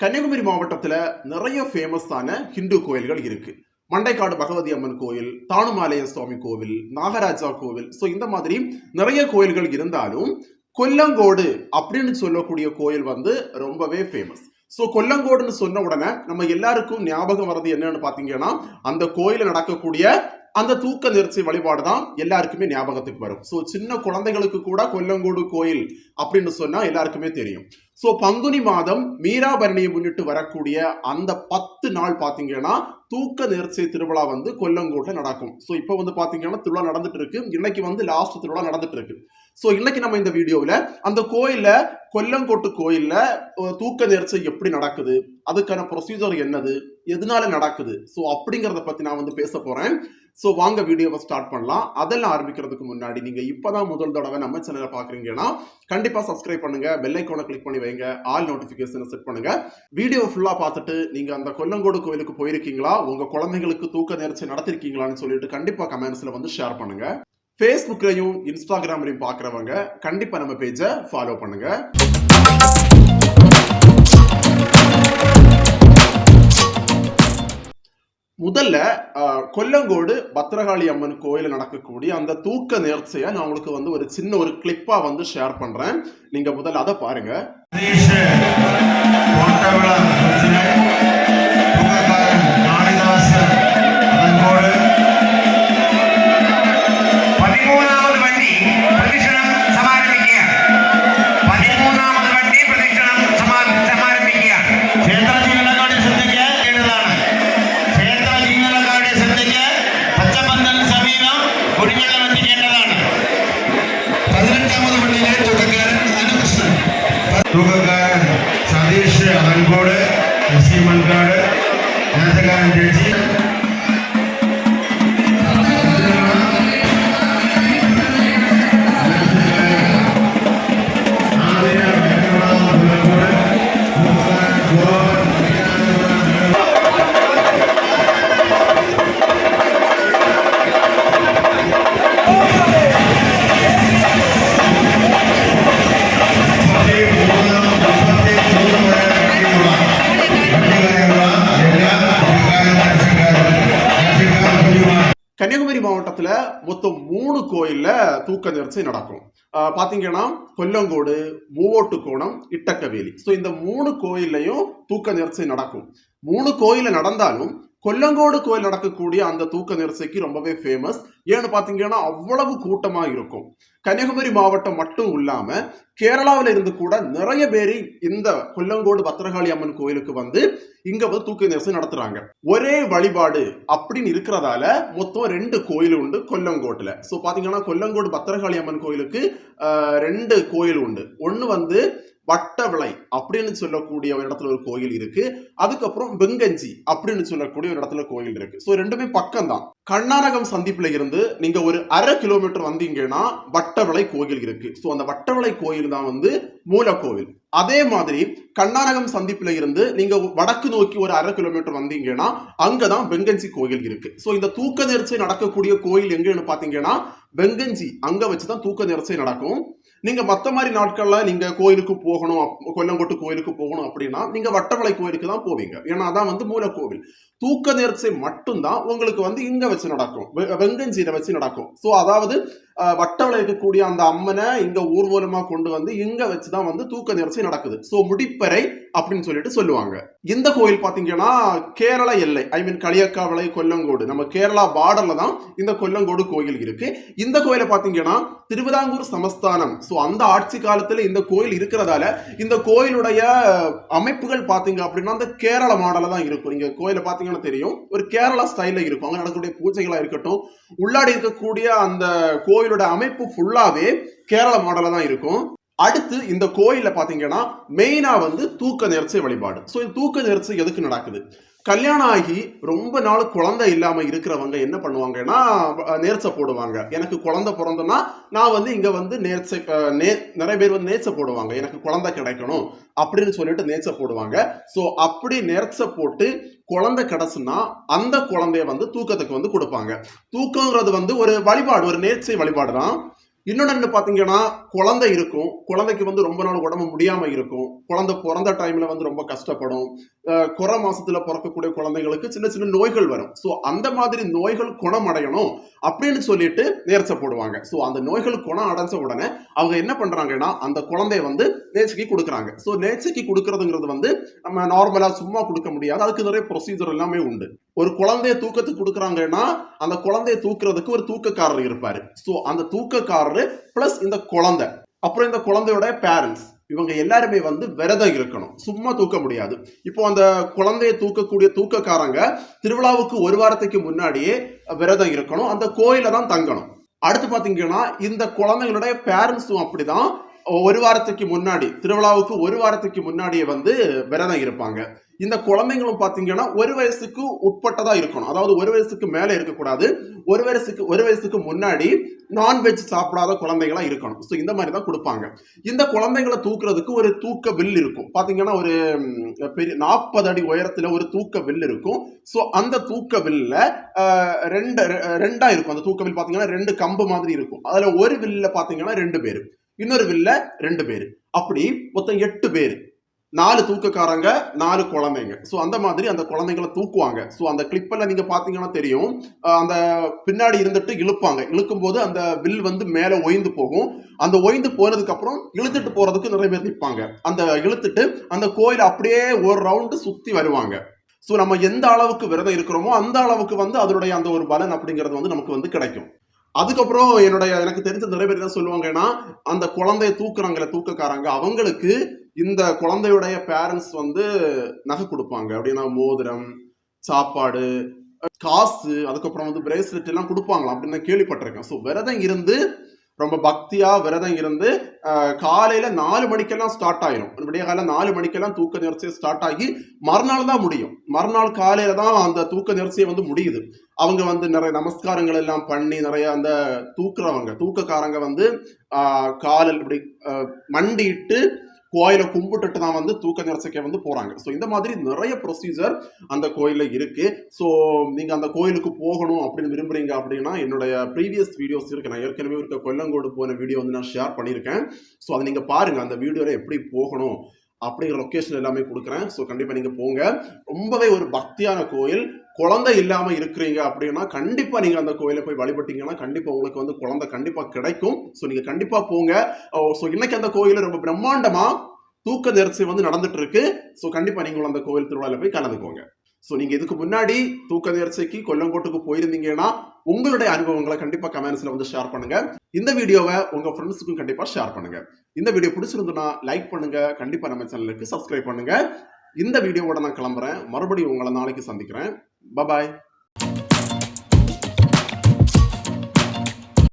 கன்னியாகுமரி மாவட்டத்தில் நிறைய ஃபேமஸான ஹிந்து கோயில்கள் இருக்கு. மண்டைக்காடு பகவதி அம்மன் கோயில் தானுமாலய சுவாமி கோவில் நாகராஜா கோவில். ஸோ இந்த மாதிரி நிறைய கோயில்கள் இருந்தாலும் கொல்லங்கோடு அப்படின்னு சொல்லக்கூடிய கோயில் வந்து ரொம்பவே ஃபேமஸ் ஸோ கொல்லங்கோடுன்னு சொன்ன உடனே நம்ம எல்லாருக்கும் ஞாபகம் வர்றது என்னன்னு பார்த்தீங்கன்னா அந்த கோயிலில் நடக்கக்கூடிய அந்த தூக்க நெரிச்சி வழிபாடு தான் எல்லாருக்குமே ஞாபகத்துக்கு வரும். ஸோ சின்ன குழந்தைகளுக்கு கூட கொல்லங்கோடு கோயில் அப்படின்னு சொன்னா எல்லாருக்குமே தெரியும். ஸோ பங்குனி மாதம் மீராபரணியை முன்னிட்டு வரக்கூடிய அந்த பத்து நாள் பார்த்தீங்கன்னா தூக்க நேர்ச்சை திருவிழா வந்து கொல்லங்கோட்டில் நடக்கும். ஸோ இப்போ வந்து பார்த்தீங்கன்னா திருவிழா நடந்துட்டு இருக்கு. இன்னைக்கு வந்து லாஸ்ட் திருவிழா நடந்துட்டு இருக்கு. ஸோ இன்னைக்கு நம்ம இந்த வீடியோவில் அந்த கோயிலில் கொல்லங்கோட்டு கோயிலில் தூக்க நேர்ச்சை எப்படி நடக்குது? அதுக்கான ப்ரொசீஜர் என்னது? எதனால நடக்குது? ஸோ அப்படிங்கிறத பற்றி நான் வந்து பேச போகிறேன் ஸோ வாங்க வீடியோவை ஸ்டார்ட் பண்ணலாம். அதெல்லாம் ஆரம்பிக்கிறதுக்கு முன்னாடி நீங்கள் இப்போ தான் முதல் தடவை நம்ம சேனலை பார்க்குறீங்கன்னா கண்டிப்பாக சப்ஸ்கிரைப் பண்ணுங்க. பெல்லைக்கோனை கிளிக் பண்ணி வைங்க. ஆல் நோட்டிஃபிகேஷனை செட் பண்ணுங்க. வீடியோ ஃபுல்லாக பார்த்துட்டு நீங்கள் அந்த கொல்லங்கோடு கோயிலுக்கு போயிருக்கீங்களா? உங்கள் குழந்தைங்களுக்கு தூக்க நேர்ச்சி நடத்திருக்கீங்களான்னு சொல்லிட்டு கண்டிப்பாக கமெண்ட்ஸில் வந்து ஷேர் பண்ணுங்க. ஃபேஸ்புக்லையும் இன்ஸ்டாகிராம்லையும் பார்க்குறவங்க கண்டிப்பாக நம்ம பேஜை ஃபாலோ பண்ணுங்கள் முதல்ல கொல்லங்கோடு பத்திரகாளி அம்மன் கோயில் நடக்கக்கூடிய அந்த தூக்க நேர்ச்சியை நான் உங்களுக்கு வந்து ஒரு சின்ன ஒரு கிளிப்பா வந்து ஷேர் பண்றேன். நீங்க முதல்ல அதை பாருங்க. and கன்னியாகுமரி மாவட்டத்தில் மொத்தம் மூணு கோயிலில் தூக்க நிகழ்ச்சி நடக்கும். பார்த்தீங்கன்னா கொல்லங்கோடு கொல்லங்கோடு மூவோட்டுக்கோணம் இட்டக்கவேலி. ஸோ இந்த மூணு கோயில்லையும் தூக்க நிகழ்ச்சி நடக்கும். மூணு கோயிலில் நடந்தாலும் கொல்லங்கோடு கோயில் நடக்கக்கூடிய அந்த தூக்க நெரிசைக்கு ரொம்பவே ஃபேமஸ் ஏன்னு பார்த்தீங்கன்னா அவ்வளவு கூட்டமாக இருக்கும். கன்னியாகுமரி மாவட்டம் மட்டும் இல்லாம கேரளாவில் இருந்து கூட நிறைய பேர் இந்த கொல்லங்கோடு பத்திரகாளி அம்மன் கோயிலுக்கு வந்து இங்க வந்து தூக்க நேர்ச்சை நடத்துறாங்க. ஒரே வழிபாடு அப்படின்னு இருக்கிறதால மொத்தம் ரெண்டு கோயில் உண்டு கொல்லங்கோட்டுல. ஸோ பாத்தீங்கன்னா கொல்லங்கோடு பத்திரகாளி அம்மன் கோயிலுக்கு ரெண்டு கோயில் உண்டு. ஒன்று வந்து வட்டவிளை அப்படின்னு சொல்லக்கூடிய ஒரு இடத்துல ஒரு கோயில் இருக்கு. அதுக்கப்புறம் வெங்கஞ்சி அப்படின்னு சொல்லக்கூடிய ஒரு இடத்துல கோயில் இருக்கு. ஸோ ரெண்டுமே பக்கம் தான் கர்நாடகம் சந்திப்புல இருந்து நீங்க ஒரு அரை கிலோமீட்டர் வந்தீங்கன்னா வட்டவிளை கோயில் இருக்கு. ஸோ அந்த வட்டவிளை கோயில் தான் வந்து மூலக்கோவில். அதே மாதிரி கர்நாடகம் சந்திப்புல இருந்து நீங்க வடக்கு நோக்கி ஒரு அரை கிலோமீட்டர் வந்தீங்கன்னா அங்கதான் வெங்கஞ்சி கோயில் இருக்கு. ஸோ இந்த தூக்க நேர்ச்சை நடக்கக்கூடிய கோயில் எங்கன்னு பாத்தீங்கன்னா வெங்கஞ்சி. அங்க வச்சுதான் தூக்க நெரிசை நடக்கும். நீங்க மத்த மாதிரி நாட்கள்ல நீங்க கோயிலுக்கு போகணும் கொல்லங்கோட்டு கோயிலுக்கு போகணும் அப்படின்னா நீங்க வட்டவளை கோயிலுக்கு தான் போவீங்க. ஏன்னா அதான் வந்து மூலக்கோவில். தூக்க நேர்ச்சை மட்டும்தான் உங்களுக்கு வந்து இங்க வச்சு நடக்கும். வெங்கஞ்சியில வச்சு நடக்கும். ஸோ அதாவது வட்டவளை இருக்கக்கூடிய அந்த அம்மனை இங்க ஊர்வலமா கொண்டு வந்து இங்க வச்சுதான் வந்து தூக்க நேர்ச்சி நடக்குது. ஸோ முடிப்பறை அப்படின்னு சொல்லிட்டு சொல்லுவாங்க. இந்த கோயில் பாத்தீங்கன்னா கேரள எல்லை. ஐ மீன் களியக்காவளை கொல்லங்கோடு. நம்ம கேரளா பார்டர்ல தான் இந்த கொல்லங்கோடு கோயில் இருக்கு. இந்த கோயிலை பாத்தீங்கன்னா திருவிதாங்கூர் சமஸ்தானம். ஸோ அந்த ஆட்சி காலத்துல இந்த கோயில் இருக்கிறதால இந்த கோயிலுடைய அமைப்புகள் பார்த்தீங்க அப்படின்னா அந்த கேரள மாடலில் தான் இருக்கும். நீங்கள் கோயிலை பார்த்தீங்கன்னா தெரியும். ஒரு கேரளா ஸ்டைலில் இருக்கும். அங்க நடக்கக்கூடிய பூஜைகளாக இருக்கட்டும் உள்ளாடி இருக்கக்கூடிய அந்த கோயிலோட அமைப்பு ஃபுல்லாவே கேரள மாடலில் தான் இருக்கும். அடுத்து இந்த கோயிலில் பார்த்தீங்கன்னா மெயினா வந்து தூக்க நேர்ச்சை வழிபாடு. ஸோ இந்த தூக்க நேர்ச்சை எதுக்கு நடக்குது? கல்யாணம் ஆகி ரொம்ப நாள் குழந்தை இல்லாமல் இருக்கிறவங்க என்ன பண்ணுவாங்கன்னா நேர்ச்சை போடுவாங்க. எனக்கு குழந்தை பிறந்தனா நான் வந்து இங்கே வந்து நேர்ச்சை நே நிறைய பேர் வந்து நேர்ச்சை போடுவாங்க. எனக்கு குழந்தை கிடைக்கணும் அப்படின்னு சொல்லிட்டு நேர்ச்சை போடுவாங்க. ஸோ அப்படி நேர்ச்சை போட்டு குழந்தை கிடச்சுன்னா அந்த குழந்தைய வந்து தூக்கத்துக்கு வந்து கொடுப்பாங்க. தூக்கங்கிறது வந்து ஒரு வழிபாடு ஒரு நேர்ச்சை வழிபாடு தான் இன்னொன்று பார்த்தீங்கன்னா குழந்தை இருக்கும். குழந்தைக்கு வந்து ரொம்ப நாள் உடம்பு முடியாமல் இருக்கும். குழந்தை பிறந்த டைமில் வந்து ரொம்ப கஷ்டப்படும். குறை மாசத்துல பிறக்கக்கூடிய குழந்தைங்களுக்கு சின்ன சின்ன நோய்கள் வரும். ஸோ அந்த மாதிரி நோய்கள் குணமடையணும் அப்படின்னு சொல்லிட்டு நேர்ச்ச போடுவாங்க ஸோ அந்த நோய்கள் குணம் அடைஞ்ச உடனே அவங்க என்ன பண்ணுறாங்கன்னா அந்த குழந்தைய வந்து நேச்சைக்கு கொடுக்குறாங்க. ஸோ நேச்சைக்கு கொடுக்கறதுங்கிறது வந்து நம்ம நார்மலாக சும்மா கொடுக்க முடியாது. அதுக்கு நிறைய ப்ரொசீஜர் எல்லாமே உண்டு. ஒரு குழந்தைய தூக்கத்துக்கு கொடுக்குறாங்கன்னா அந்த குழந்தைய தூக்குறதுக்கு ஒரு தூக்கக்காரர் இருப்பாரு. ஸோ அந்த தூக்கக்காரரு பிளஸ் இந்த குழந்தை. அப்புறம் இந்த குழந்தையோட பேரண்ட்ஸ் இவங்க எல்லாருமே வந்து விரதம் இருக்கணும். சும்மா தூக்க முடியாது. இப்போ அந்த குழந்தைய தூக்கக்கூடிய தூக்கக்காரங்க திருவிழாவுக்கு ஒரு வாரத்துக்கு முன்னாடியே விரதம் இருக்கணும். அந்த கோயில தான் தங்கணும். அடுத்து பாத்தீங்கன்னா இந்த குழந்தைங்களுடைய பேரண்ட்ஸும் அப்படிதான். ஒரு வாரத்துக்கு முன்னாடி திருவிழாவுக்கு ஒரு வாரத்துக்கு முன்னாடியே வந்து விரதம் இருப்பாங்க. இந்த குழந்தைங்களும் பார்த்தீங்கன்னா ஒரு வயசுக்கு உட்பட்டதா இருக்கணும். அதாவது ஒரு வயசுக்கு மேலே இருக்கக்கூடாது. ஒரு வயசுக்கு ஒரு வயசுக்கு முன்னாடி நான்வெஜ் சாப்பிடாத குழந்தைகளா இருக்கணும். ஸோ இந்த மாதிரி தான் கொடுப்பாங்க. இந்த குழந்தைங்களை தூக்குறதுக்கு ஒரு தூக்க வில் இருக்கும். பார்த்தீங்கன்னா ஒரு பெரிய நாற்பது அடி உயரத்தில் ஒரு தூக்க வில் இருக்கும். ஸோ அந்த தூக்க வில்ல ரெண்டு ரெ- இருக்கும். அந்த தூக்க வில் பார்த்தீங்கன்னா ரெண்டு கம்பு மாதிரி இருக்கும். அதில் ஒரு வில்ல பார்த்தீங்கன்னா ரெண்டு பேர். இன்னொரு வில்ல ரெண்டு பேர். அப்படி மொத்தம் எட்டு பேர். நாலு தூக்கக்காரங்க நாலு குழந்தைங்க. ஸோ அந்த மாதிரி அந்த குழந்தைங்களை தூக்குவாங்க. ஸோ அந்த கிளிப்பில் நீங்கள் பார்த்தீங்கன்னா தெரியும். அந்த பின்னாடி இருந்துட்டு இழுப்பாங்க. இழுக்கும் போது அந்த வில் வந்து மேலே ஒய்ந்து போகும். அந்த ஒய்ந்து போனதுக்கப்புறம் இழுத்துட்டு போகிறதுக்கு நிறைய பேர் நிற்பாங்க. அந்த இழுத்துட்டு அந்த கோயில் அப்படியே ஒரு ரவுண்டு சுற்றி வருவாங்க. ஸோ நம்ம எந்த அளவுக்கு விரதம் இருக்கிறோமோ அந்த அளவுக்கு வந்து அதனுடைய அந்த ஒரு பலன் அப்படிங்கிறது வந்து நமக்கு வந்து கிடைக்கும். அதுக்கப்புறம் என்னுடைய எனக்கு தெரிஞ்ச நிறைய பேர் என்ன சொல்லுவாங்கன்னா அந்த குழந்தைய தூக்குறாங்கல்ல தூக்கக்காரங்க அவங்களுக்கு இந்த குழந்தையுடைய பேரண்ட்ஸ் வந்து நகை கொடுப்பாங்க. அப்படின்னா மோதிரம் சாப்பாடு காசு அதுக்கப்புறம் வந்து பிரேஸ்லெட் எல்லாம் கொடுப்பாங்களா அப்படின்னு நான் கேள்விப்பட்டிருக்கேன். ஸோ விரதம் இருந்து ரொம்ப பக்தியா விரதம் இருந்து காலையில் காலையில நாலு மணிக்கெல்லாம் ஸ்டார்ட் ஆயிரும். விடிய காலையில நாலு மணிக்கெல்லாம் தூக்க நிறச்சி ஸ்டார்ட் ஆகி மறுநாள் தான் முடியும். மறுநாள் காலையில தான் அந்த தூக்க நிறச்சியை வந்து முடியுது. அவங்க வந்து நிறைய நமஸ்காரங்கள் எல்லாம் பண்ணி நிறைய அந்த தூக்குறவங்க தூக்கக்காரங்க வந்து ஆஹ், காலில் இப்படி மண்டிட்டு கோயிலை கும்பிட்டுட்டு தான் வந்து தூக்க நிறச்சிக்க வந்து போறாங்க. ஸோ இந்த மாதிரி நிறைய ப்ரொசீஜர் அந்த கோயிலில் இருக்கு. ஸோ நீங்க அந்த கோயிலுக்கு போகணும் அப்படின்னு விரும்புறீங்க அப்படின்னா என்னுடைய ப்ரீவியஸ் வீடியோஸ் இருக்கு. நான் ஏற்கனவே இருக்க கொல்லங்கோடு போன வீடியோ வந்து நான் ஷேர் பண்ணியிருக்கேன். ஸோ அதை நீங்க பாருங்க. அந்த வீடியோல எப்படி போகணும் அப்படிங்கிற லொக்கேஷன் எல்லாமே கொடுக்குறேன். ஸோ கண்டிப்பாக நீங்கள் போங்க. ரொம்பவே ஒரு பக்தியான கோயில். குழந்தை இல்லாம இருக்கிறீங்க அப்படின்னா கண்டிப்பா நீங்க அந்த கோயிலை போய் வழிபட்டீங்கன்னா கண்டிப்பா உங்களுக்கு வந்து குழந்தை கண்டிப்பா கிடைக்கும். ஸோ நீங்க கண்டிப்பா போங்க. ஸோ இன்னைக்கு அந்த கோயில் ரொம்ப பிரம்மாண்டமா தூக்க நெரிசல் வந்து நடந்துட்டு இருக்கு. ஸோ கண்டிப்பா நீங்களும் அந்த கோயில் திருவிழாவில் போய் கலந்துக்கோங்க. ஸோ நீங்கள் இதுக்கு முன்னாடி தூக்க நேர்ச்சிக்கு கொல்லங்கோட்டுக்கு போயிருந்தீங்கன்னா உங்களுடைய அனுபவங்களை கண்டிப்பாக கமெண்ட்ஸில் வந்து ஷேர் பண்ணுங்க. இந்த வீடியோவை உங்கள் ஃப்ரெண்ட்ஸுக்கும் கண்டிப்பாக ஷேர் பண்ணுங்க. இந்த வீடியோ பிடிச்சிருந்துன்னா லைக் பண்ணுங்க. கண்டிப்பாக நம்ம சேனலுக்கு சப்ஸ்கிரைப் பண்ணுங்க. இந்த வீடியோவோட நான் கிளம்புறேன். மறுபடியும் உங்களை நாளைக்கு சந்திக்கிறேன். Bye bye.